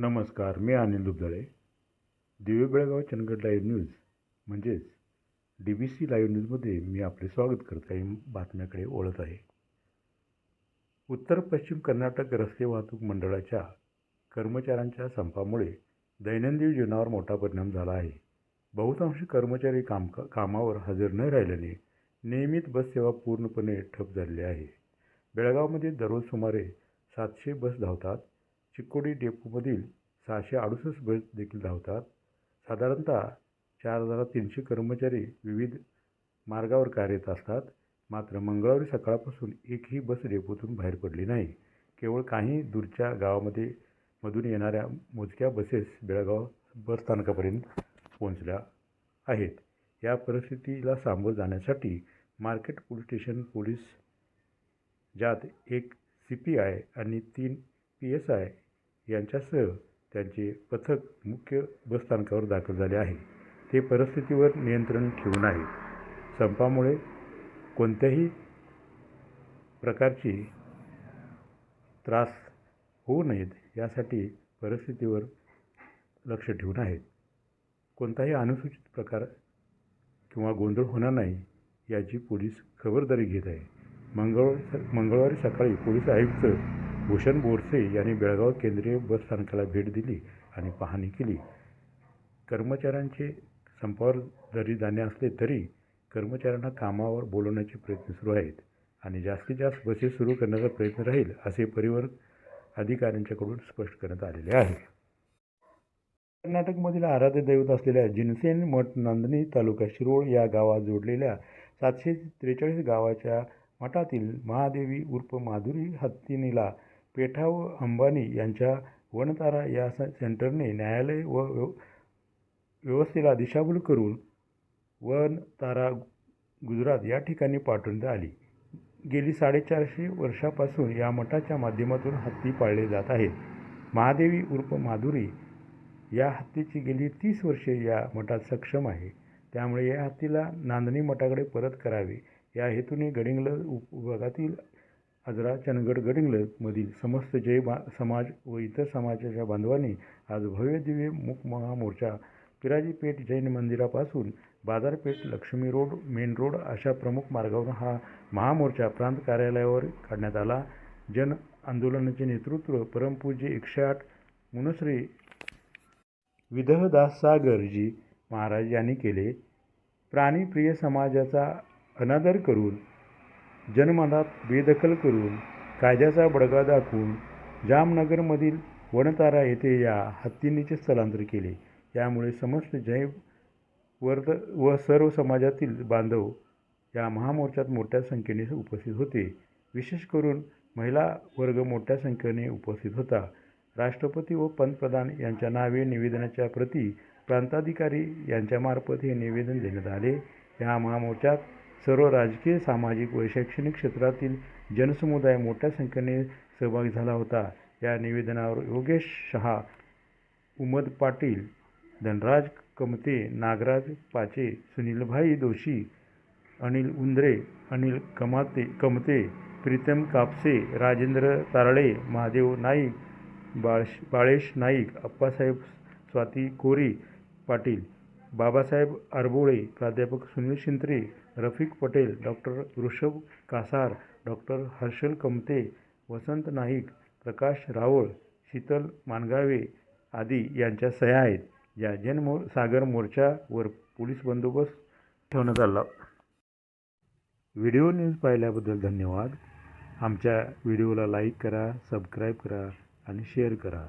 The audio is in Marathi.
नमस्कार मी अनिल दुबदळे दिव्य बेळगाव चंदगड लाईव्ह न्यूज म्हणजेच डी बी सी लाईव्ह न्यूजमध्ये मी आपले स्वागत करत काही बातम्याकडे ओळत आहे. उत्तर पश्चिम कर्नाटक रस्ते वाहतूक मंडळाच्या कर्मचाऱ्यांच्या संपामुळे दैनंदिन जीवनावर मोठा परिणाम झाला आहे. बहुतांश कर्मचारी काम कामावर हजर न राहिल्याने नियमित बससेवा पूर्णपणे ठप झालेली आहे. बेळगावमध्ये दररोज सुमारे सातशे बस धावतात चिकोडी डेपोमधील सहाशे अडुसष्ट बस देखील धावतात. साधारणतः चार हजार तीनशे कर्मचारी विविध मार्गावर कार्यरत असतात. मात्र मंगळवारी सकाळपासून एकही बस डेपोतून बाहेर पडली नाही. केवळ काही दूरच्या गावामध्ये मधून येणाऱ्या मोजक्या बसेस बेळगाव बस स्थानकापर्यंत पोहोचल्या आहेत. या परिस्थितीला सामोरं जाण्यासाठी मार्केट पोलीस स्टेशन पोलीस ज्यात एक सी पी आय आणि तीन पी एस आय यांच्यासह त्यांचे पथक मुख्य बसस्थानकावर दाखल झाले आहे. ते परिस्थितीवर नियंत्रण ठेवून आहे संपामुळे कोणत्याही प्रकारची त्रास होऊ नयेत यासाठी परिस्थितीवर लक्ष ठेवून आहेत. कोणताही अनुसूचित प्रकार किंवा गोंधळ होणार नाही याची पोलीस खबरदारी घेत आहे. मंगळ मंगळवारी सकाळी पोलीस आयुक्त भूषण बोरसे यांनी बेळगाव केंद्रीय बस स्थानकाला भेट दिली आणि पाहणी केली. कर्मचाऱ्यांचे संपावर जरी जाणे असले तरी कर्मचाऱ्यांना कामावर बोलवण्याचे प्रयत्न सुरू आहेत आणि जास्तीत जास्त बसेस सुरू करण्याचा प्रयत्न राहील असे परिवहन अधिकाऱ्यांच्याकडून स्पष्ट करण्यात आलेले आहे. कर्नाटकमधील आराध्य दैवत असलेल्या जिनसेन मठ नांदणी तालुका शिरोळ या गावात जोडलेल्या सातशे त्रेचाळीस गावाच्या मठातील महादेवी उर्फ माधुरी हत्तीनीला पेठा व अंबानी यांच्या वनतारा या सेंटरने न्यायालय व व्यवस्थेला दिशाभूल करून वनतारा गुजरात या ठिकाणी पाठवण्यात आली. गेली साडेचारशे वर्षापासून या मठाच्या माध्यमातून हत्ती पाळले जात आहेत. महादेवी उर्फ माधुरी या हत्तीची गेली तीस वर्षे या मठात सक्षम आहे. त्यामुळे या हत्तीला नांदणी मठाकडे परत करावे. या हेतूने गडिंगल उपविभागातील आजरा चंदगड गडिंग्लजमधील समस्त जय बा समाज व इतर समाजाच्या बांधवांनी आज भव्य दिव्य मुख महामोर्चा पिराजीपेठ जैन मंदिरापासून बाजारपेठ लक्ष्मी रोड मेन रोड अशा प्रमुख मार्गावरून हा महामोर्चा प्रांत कार्यालयावर काढण्यात आला. जन आंदोलनाचे नेतृत्व परमपूज्य एकशे आठ मुनश्री विदहदास सागरजी महाराज यांनी केले. प्राणीप्रिय समाजाचा अनादर करून जनमनात बेदखल करून कायद्याचा बडगा दाखवून जामनगरमधील वनतारा येथे या हत्तींनीचे स्थलांतर केले. यामुळे समस्त जैव वर्ग व सर्व समाजातील बांधव या महामोर्चात मोठ्या संख्येने उपस्थित होते. विशेष करून महिला वर्ग मोठ्या संख्येने उपस्थित होता. राष्ट्रपती व पंतप्रधान यांच्या नावे निवेदनाच्या प्रती प्रांताधिकारी यांच्यामार्फत हे निवेदन देण्यात आले. या महामोर्चात सर्व राजकीय सामाजिक व शैक्षणिक क्षेत्रातील जनसमुदाय मोठ्या संख्येने सहभागी झाला होता. या निवेदनावर योगेश शहा उमद पाटील धनराज कमते नागराज पाचे सुनीलभाई दोशी अनिल उंद्रे अनिल कमाते कमते प्रीतम कापसे राजेंद्र तारळे महादेव नाईक बाळश बाळेश नाईक अप्पासाहेब स्वाती कोरी पाटील बाबासाहेब आरबोळे प्राध्यापक सुनील शिंत्रे रफिक पटेल डॉक्टर ऋषभ कासार डॉक्टर हर्षल कमते वसंत नाईक प्रकाश रावळ शीतल मानगावे आदी यांच्या सह्या आहेत. या जनमो सागर मोर्चावर पोलीस बंदोबस्त ठेवण्यात आला. व्हिडिओ न्यूज पाहिल्याबद्दल धन्यवाद. आमच्या व्हिडिओला लाईक करा सबस्क्राईब करा आणि शेअर करा.